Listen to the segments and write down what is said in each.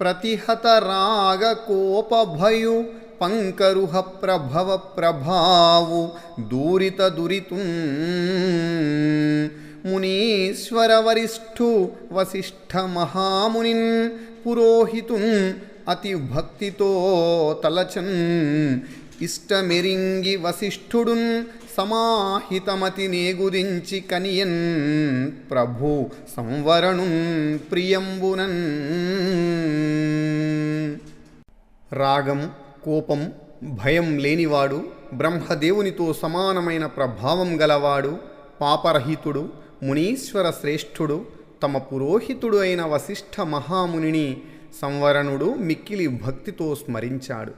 ప్రతిహత రాగ కోప భయు పంకరుహ ప్రభవ ప్రభావు దూరిత దురితు మునీశ్వర వరిష్ఠు వశిష్ఠ మహామునిన్ పురోహితున్ అతి భక్తితో తలచన్ ఇష్టమెరింగి వశిష్ఠుడున్ సమాహితమతి నేగురించి కనియన్ ప్రభు సంవరణుం ప్రియంబునన్. రాగం కోపం భయం లేనివాడు బ్రహ్మదేవునితో సమానమైన ప్రభావం గలవాడు పాపరహితుడు మునీశ్వర శ్రేష్ఠుడు తమ పురోహితుడు అయిన వశిష్ఠ మహామునిని సంవరణుడు మిక్కిలి భక్తితో స్మరించాడు.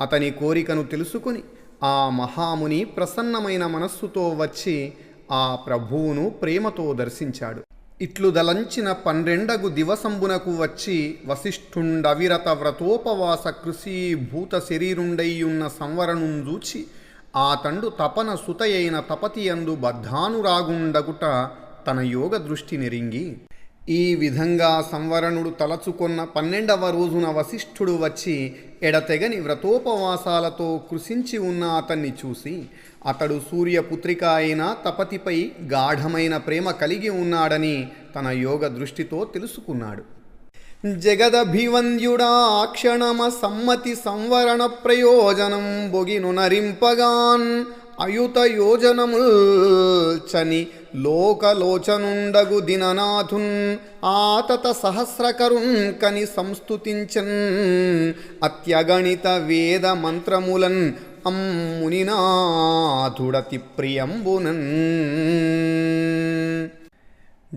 అతని కోరికను తెలుసుకుని ఆ మహాముని ప్రసన్నమైన మనస్సుతో వచ్చి ఆ ప్రభువును ప్రేమతో దర్శించాడు. ఇట్లు దలంచిన పన్నెండగు దివసంబునకు వచ్చి వశిష్ఠుండవిరత వ్రతోపవాస కృషీభూత శరీరుండయ్యున్న సంవరణుంజూచి ఆ తండు తపన సుతయైన తపతియందు బద్ధానురాగుండగుట తన యోగ దృష్టి నెరింగి ఈ విధంగా సంవరణుడు తలచుకొన్న పన్నెండవ రోజున వశిష్ఠుడు వచ్చి ఎడతెగని వ్రతోపవాసాలతో కృషించి ఉన్న అతన్ని చూసి అతడు సూర్యపుత్రిక అయిన తపతిపై గాఢమైన ప్రేమ కలిగి ఉన్నాడని తన యోగ దృష్టితో తెలుసుకున్నాడు. జగదభివంద్యుడా క్షణమ సమ్మతి సంవరణ ప్రయోజనం బొగిను నరింపగాన్ అయుత యోజనముల్ చని లోకలోచనుండగు దిననాథున్ ఆతత సహస్రకరుంకని సంస్తుతించన్ అత్యగణిత వేద మంత్రములన్ అమ్మునినాథుడతి ప్రియంబునన్.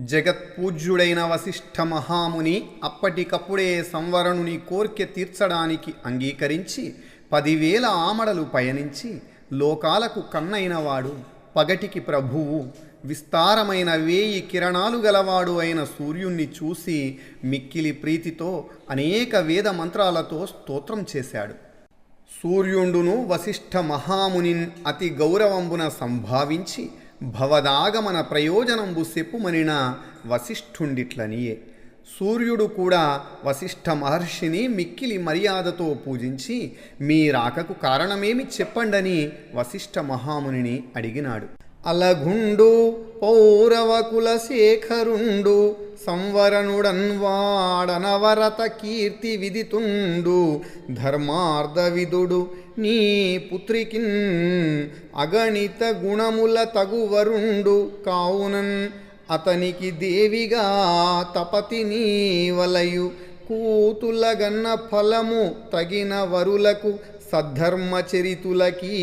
జగత్పూజ్యుడైన వశిష్ఠ మహాముని అప్పటికప్పుడే సంవరణుని కోర్కె తీర్చడానికి అంగీకరించి పదివేల ఆమడలు పయనించి లోకాలకు కన్నైనవాడు పగటికి ప్రభువు. విస్తారమైన వేయి కిరణాలు గలవాడు అయిన సూర్యుణ్ణి చూసి మిక్కిలి ప్రీతితో అనేక వేద మంత్రాలతో స్తోత్రం చేశాడు. సూర్యుండును వశిష్ఠ మహామునిన్ అతి గౌరవంబున సంభావించి భవదాగమన ప్రయోజనంబు చెప్పుమనిన వశిష్ఠుండిట్లనియే. సూర్యుడు కూడా వశిష్ఠ మహర్షిని మిక్కిలి మర్యాదతో పూజించి మీ రాకకు కారణమేమి చెప్పండని? వశిష్ఠ మహామునిని అడిగినాడు. అలగుండు పౌరవకుల శేఖరుండు సంవరణుడన్ వాడనవరత కీర్తి విదితుండు ధర్మార్థ విదుడు నీ పుత్రికిన్ అగణిత గుణముల తగువరుండు కావునన్ అతనికి దేవిగా తపతి నీవలయు కూతులగన్న ఫలము తగిన వరులకు సద్ధర్మచరితులకీ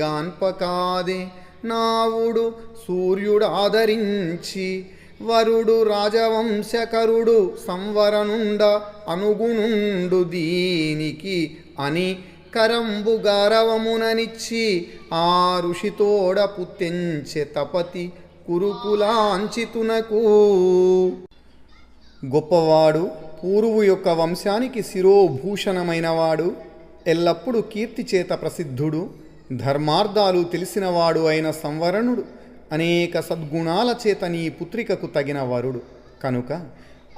గాన్పకాదే. నావుడు సూర్యుడు ఆదరించి వరుడు రాజవంశకరుడు సంవరనుండ అనుగుణుండు దీనికి అని కరంబు గారవముననిచ్చి ఆ ఋషితోడ పుత్తెంచె తపతి కురుకులాంచితునకు గొప్పవాడు పూర్వు యొక్క వంశానికి శిరోభూషణమైనవాడు ఎల్లప్పుడూ కీర్తి చేత ప్రసిద్ధుడు. ధర్మార్థాలు తెలిసినవాడు అయిన సంవరణుడు. అనేక సద్గుణాల చేత నీ పుత్రికకు తగిన వరుడు. కనుక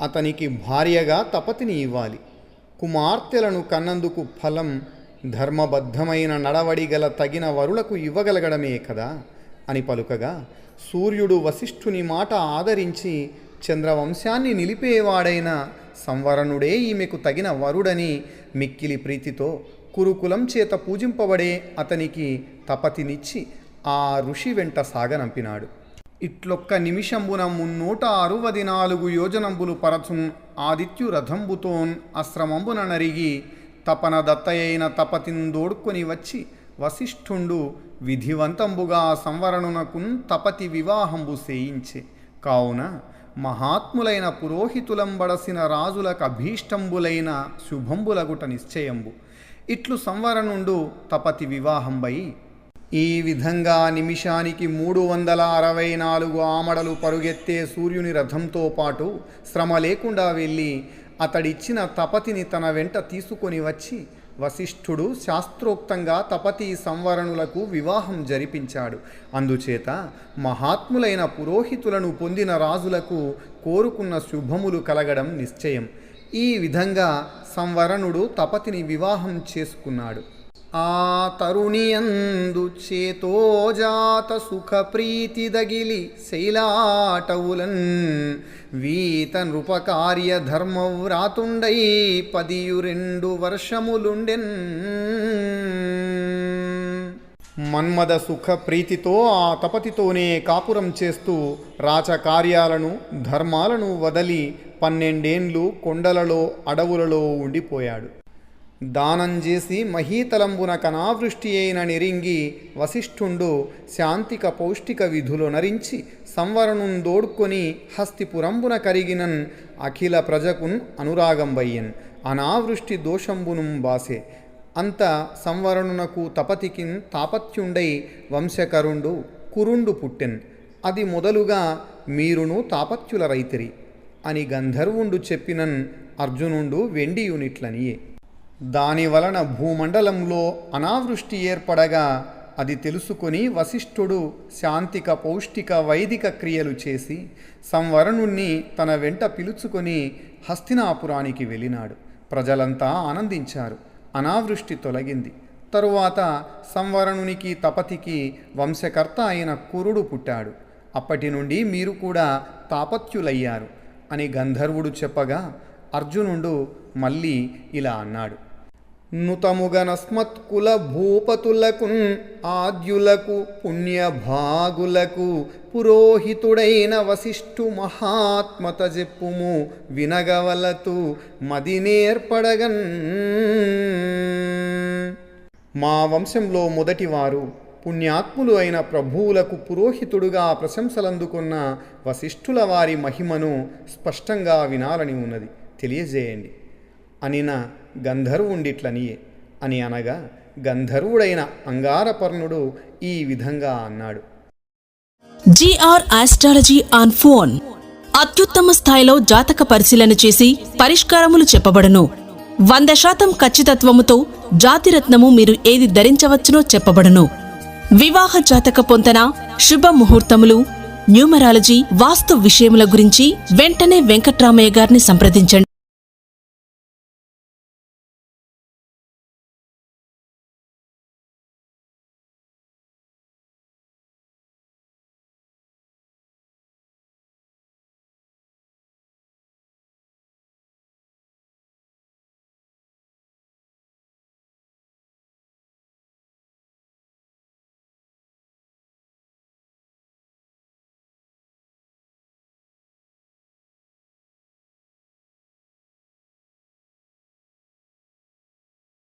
అతనికి భార్యగా తపతిని ఇవ్వాలి. కుమార్తెలను కన్నందుకు ఫలం ధర్మబద్ధమైన నడవడి గల తగిన వరులకు ఇవ్వగలగడమే కదా? అని పలుకగా సూర్యుడు వశిష్ఠుని మాట ఆదరించి చంద్రవంశాన్ని నిలిపేవాడైన సంవరణుడే ఈమెకు తగిన వరుడని మిక్కిలి ప్రీతితో కురుకులం చేత పూజింపబడే అతనికి తపతినిచ్చి ఆ ఋషి వెంట సాగనంపినాడు. ఇట్లొక్క నిమిషంబున మున్నూట అరువది నాలుగు యోజనంబులు పరచుం ఆదిత్యు రథంబుతోన్ అశ్రమంబున నరిగి తపన దత్తయైన తపతిందోడుకొని వచ్చి వశిష్ఠుండు విధివంతంబుగా సంవరణునకున్ తపతి వివాహంబు చేయించే కావున మహాత్ములైన పురోహితులంబడసిన రాజులకు అభీష్టంబులైన శుభంబులగుట నిశ్చయంబు. ఇట్లు సంవరణుండు తపతి వివాహంబై ఈ విధంగా నిమిషానికి మూడు వందల అరవై నాలుగు ఆమడలు పరుగెత్తే సూర్యుని రథంతో పాటు శ్రమ లేకుండా వెళ్ళి అతడిచ్చిన తపతిని తన వెంట తీసుకొని వచ్చి వశిష్ఠుడు శాస్త్రోక్తంగా తపతి సంవరణులకు వివాహం జరిపించాడు. అందుచేత మహాత్ములైన పురోహితులను పొందిన రాజులకు కోరుకున్న శుభములు కలగడం నిశ్చయం. ఈ విధంగా సంవరణుడు తపతిని వివాహం చేసుకున్నాడు. ఆ తరుణియందు చేతోజాత సుఖప్రీతి దగిలి శైలాటవులన్ వీత నృపకార్య ధర్మవ్రాతుండై పదియు రెండు వర్షములుండెన్. మన్మద సుఖ ప్రీతితో ఆ తపతితోనే కాపురం చేస్తూ రాచకార్యాలను ధర్మాలను వదలి పన్నెండేండ్లు కొండలలో అడవులలో ఉండిపోయాడు. దానం చేసి మహీతలంబున కనావృష్టి అయిన నిరింగి వశిష్ఠుండు శాంతిక పౌష్టిక విధులు నరించి సంవరణుం దోడ్కొని హస్తిపురంబున కరిగినన్ అఖిల ప్రజకున్ అనురాగంబయ్యన్ అనావృష్టి దోషంబును బాసే. అంత సంవరణునకు తపతికిన్ తాపత్యుండై వంశకరుండు కురుండు పుట్టెన్. అది మొదలుగా మీరును తాపత్యుల రైతిరి. అని గంధర్వుండు చెప్పినన్ అర్జునుండు వెండి యూనిట్లనియే. దాని వలన భూమండలంలో అనావృష్టి ఏర్పడగా అది తెలుసుకొని వశిష్ఠుడు శాంతిక పౌష్టిక వైదిక క్రియలు చేసి సంవరణుణ్ణి తన వెంట పిలుచుకొని హస్తినాపురానికి వెళ్ళినాడు. ప్రజలంతా ఆనందించారు. అనావృష్టి తొలగింది. తరువాత సంవరణునికి తపతికి వంశకర్త అయిన కురుడు పుట్టాడు. అప్పటి నుండి మీరు కూడా తాపత్యులయ్యారు. అని గంధర్వుడు చెప్పగా అర్జునుడు మళ్ళీ ఇలా అన్నాడు. నుతముగనస్మత్కుల భూపతులకు ఆద్యులకు పుణ్యభాగులకు పురోహితుడైన వశిష్ఠు మహాత్మత చెప్పుము వినగవలతు మది నేర్పడగన్ మా వంశంలో మొదటివారు పుణ్యాత్ములు అయిన ప్రభువులకు పురోహితుడుగా ప్రశంసలందుకున్న వశిష్ఠుల వారి మహిమను స్పష్టంగా వినాలని ఉన్నది. తెలియజేయండి. అనిన గంధర్వుండిట్లనియే. అని అనగా గంధర్వుడైన అంగారపర్ణుడు ఈ విధంగా అన్నాడు. జిఆర్ ఆస్ట్రాలజీ ఆన్ ఫోన్ అత్యుత్తమ స్థాయిలో జాతక పరిశీలన చేసి పరిష్కారములు చెప్పబడును. వంద శాతం ఖచ్చితత్వముతో జాతిరత్నము మీరు ఏది ధరించవచ్చునో చెప్పబడును. వివాహ జాతక పొంతన శుభ ముహూర్తములు న్యూమరాలజీ వాస్తు విషయముల గురించి వెంటనే వెంకట్రామయ్య గారిని సంప్రదించండి.